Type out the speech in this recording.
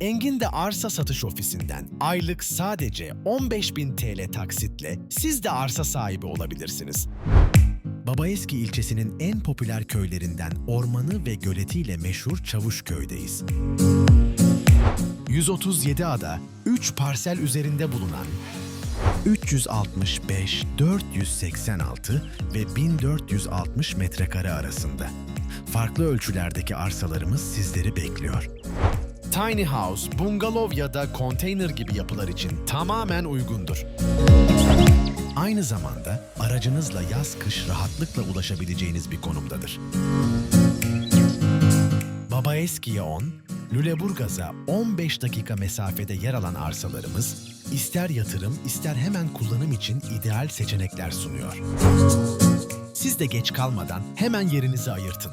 Engin'de arsa satış ofisinden aylık sadece 15.000 TL taksitle siz de arsa sahibi olabilirsiniz. Babaeski ilçesinin en popüler köylerinden ormanı ve göletiyle meşhur Çavuşköy'deyiz. 137 ada, 3 parsel üzerinde bulunan 365, 486 ve 1460 metrekare arasında. Farklı ölçülerdeki arsalarımız sizleri bekliyor. Tiny house, bungalov ya da konteyner gibi yapılar için tamamen uygundur. Aynı zamanda aracınızla yaz-kış rahatlıkla ulaşabileceğiniz bir konumdadır. Baba Eski'ye 10, Lüleburgaz'a 15 dakika mesafede yer alan arsalarımız, ister yatırım ister hemen kullanım için ideal seçenekler sunuyor. Siz de geç kalmadan hemen yerinizi ayırtın.